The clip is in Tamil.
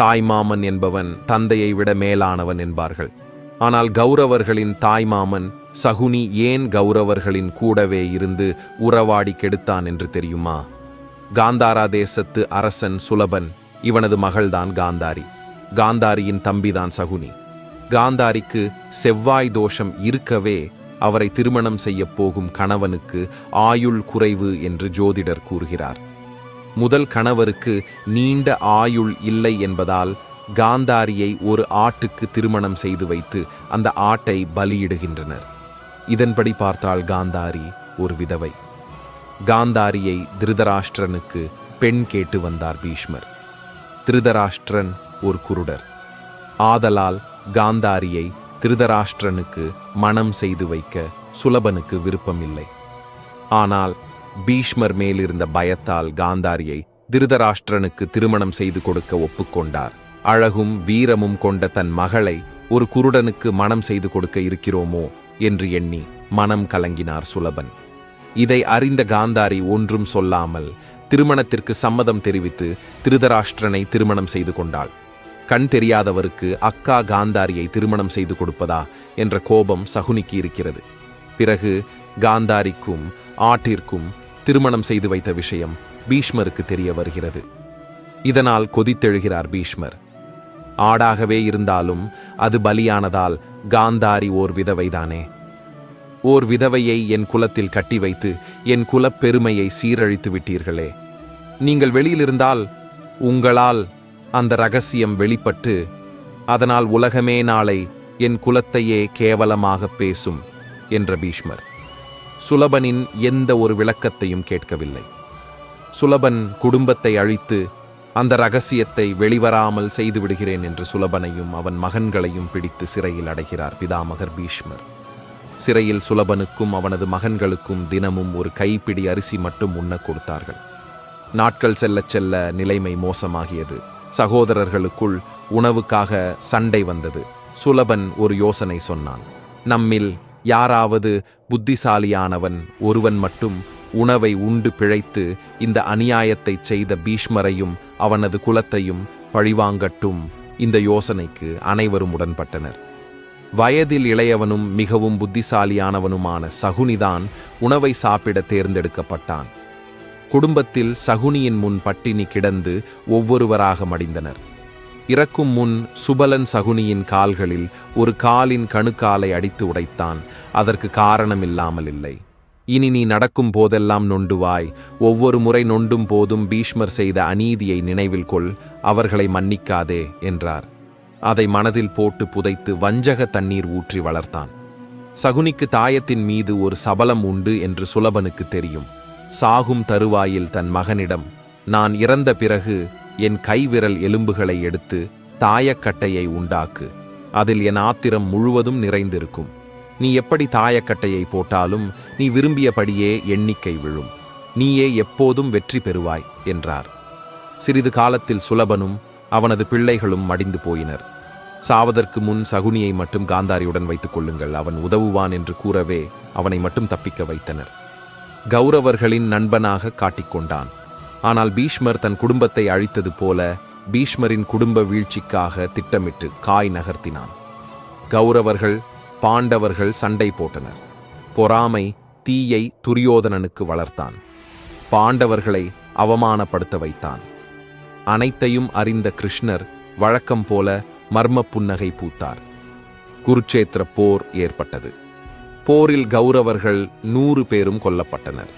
தாய்மாமன் என்பவன் தந்தையை விட மேலானவன் என்பார்கள். ஆனால் கௌரவர்களின் தாய்மாமன் சகுனி ஏன் கௌரவர்களின் கூடவே இருந்து உறவாடி கெடுத்தான் என்று தெரியுமா? காந்தாரா தேசத்து அரசன் சுலபன் இவனது மகள்தான் காந்தாரி. காந்தாரியின் தம்பிதான் சகுனி. காந்தாரிக்கு செவ்வாய் தோஷம் இருக்கவே அவரை திருமணம் செய்யப் போகும் கணவனுக்கு ஆயுள் குறைவு என்று ஜோதிடர் கூறுகிறார். முதல் கணவருக்கு நீண்ட ஆயுள் இல்லை என்பதால் காந்தாரியை ஒரு ஆட்டுக்கு திருமணம் செய்து வைத்து அந்த ஆட்டை பலியிடுகின்றனர். இதன்படி பார்த்தால் காந்தாரி ஒரு விதவை. காந்தாரியை திருதராஷ்டிரனுக்கு பெண் கேட்டு வந்தார் பீஷ்மர். திருதராஷ்டிரன் ஒரு குருடர். ஆதலால் காந்தாரியை திருதராஷ்டிரனுக்கு மணம் செய்து வைக்க சுலபனுக்கு விருப்பமில்லை. ஆனால் பீஷ்மர் மேலிருந்த பயத்தால் காந்தாரியை திருதராஷ்டிரனுக்கு திருமணம் செய்து கொடுக்க ஒப்புக்கொண்டார். அழகும் வீரமும் கொண்ட தன் மகளை ஒரு குருடனுக்கு மணம் செய்து கொடுக்க இருக்கிறோமோ என்று எண்ணி மனம் கலங்கினார் சுலபன். இதை அறிந்த காந்தாரி ஒன்றும் சொல்லாமல் திருமணத்திற்கு சம்மதம் தெரிவித்து திருதராஷ்டிரனை திருமணம் செய்து கொண்டாள். கண் தெரியாதவருக்கு அக்கா காந்தாரியை திருமணம் செய்து கொடுப்பதா என்ற கோபம் சகுனிக்கு இருக்கிறது. பிறகு காந்தாரிக்கும் ஆட்டிற்கும் திருமணம் செய்து வைத்த விஷயம் பீஷ்மருக்கு தெரிய வருகிறது. இதனால் கொதித்தெழுகிறார் பீஷ்மர். ஆடாகவே இருந்தாலும் அது பலியானதால் காந்தாரி ஓர் விதவைதானே. ஓர் விதவையை என் குலத்தில் கட்டி வைத்து என் குலப் பெருமையை சீரழித்து விட்டீர்களே. நீங்கள் வெளியிலிருந்தால் உங்களால் அந்த ரகசியம் வெளிப்பட்டு அதனால் உலகமே நாளை என் குலத்தையே கேவலமாக பேசும் என்ற பீஷ்மர். சுலபனின் எந்த ஒரு விளக்கத்தையும் கேட்கவில்லை. சுலபன் குடும்பத்தை அழித்து அந்த ரகசியத்தை வெளிவராமல் செய்து விடுகிறேன் என்று சுலபனையும் அவன் மகன்களையும் பிடித்து சிறையில் அடைகிறார் பிதாமகர் பீஷ்மர். சிறையில் சுலபனுக்கும் அவனது மகன்களுக்கும் தினமும் ஒரு கைப்பிடி அரிசி மட்டும் உண்ணக் கொடுத்தார்கள். நாட்கள் செல்லச் செல்ல நிலைமை மோசமாகியது. சகோதரர்களுக்குள் உணவுக்காக சண்டை வந்தது. சுலபன் ஒரு யோசனை சொன்னான். நம்மில் யாராவது புத்திசாலியானவன் ஒருவன் மட்டும் உணவை உண்டு பிழைத்து இந்த அநியாயத்தைச் செய்த பீஷ்மரையும் அவனது குலத்தையும் பழிவாங்கட்டும் இந்த யோசனைக்கு அனைவரும் உடன்பட்டனர். வயதில் இளையவனும் மிகவும் புத்திசாலியானவனுமான சகுனிதான் உணவை சாப்பிட தேர்ந்தெடுக்கப்பட்டான். குடும்பத்தில் சகுனியின் முன் பட்டினி கிடந்து ஒவ்வொருவராக மடிந்தனர். இறக்கும் முன் சுபலன் சகுனியின் கால்களில் ஒரு காலின் கணுக்காலை அடித்து உடைத்தான். அதற்கு காரணமில்லாமல் இல்லை. இனி நீ நடக்கும் போதெல்லாம் நொண்டுவாய். ஒவ்வொரு முறை நொண்டும் போதும் பீஷ்மர் செய்த அநீதியை நினைவில் கொள். அவர்களை மன்னிக்காதே என்றார். அதை மனதில் போட்டு புதைத்து வஞ்சக தண்ணீர் ஊற்றி வளர்த்தான். சகுனிக்கு தாயத்தின் மீது ஒரு சபலம் உண்டு என்று சுலபனுக்கு தெரியும். சாகும் தருவாயில் தன் மகனிடம் நான் இறந்த பிறகு என் கைவிரல் எலும்புகளை எடுத்து தாயக்கட்டையை உண்டாக்கு. அதில் என் ஆத்திரம் முழுவதும் நிறைந்திருக்கும். நீ எப்படி தாயக்கட்டையை போட்டாலும் நீ விரும்பியபடியே எண்ணிக்கை விழும். நீயே எப்போதும் வெற்றி பெறுவாய் என்றார். சிறிது காலத்தில் சுலபனும் அவனது பிள்ளைகளும் மடிந்து போயினர். சாவதற்கு முன் சகுனியை மட்டும் காந்தாரியுடன் வைத்துக் கொள்ளுங்கள் அவன் உதவுவான் என்று கூறவே அவனை மட்டும் தப்பிக்க வைத்தனர். கௌரவர்களின் நண்பனாக காட்டிக்கொண்டான் ஆனால் பீஷ்மர் தன் குடும்பத்தை அழித்தது போல பீஷ்மரின் குடும்ப வீழ்ச்சிக்காக திட்டமிட்டு காய் நகர்த்தினான். கௌரவர்கள் பாண்டவர்கள் சண்டை போட்டனர். பொறாமை தீயை துரியோதனனுக்கு வளர்த்தான். பாண்டவர்களை அவமானப்படுத்த வைத்தான். அனைத்தையும் அறிந்த கிருஷ்ணர் வழக்கம் போல மர்ம புன்னகை பூத்தார். குருச்சேத்திர போர் ஏற்பட்டது. போரில் கௌரவர்கள் நூறு பேரும் கொல்லப்பட்டனர்.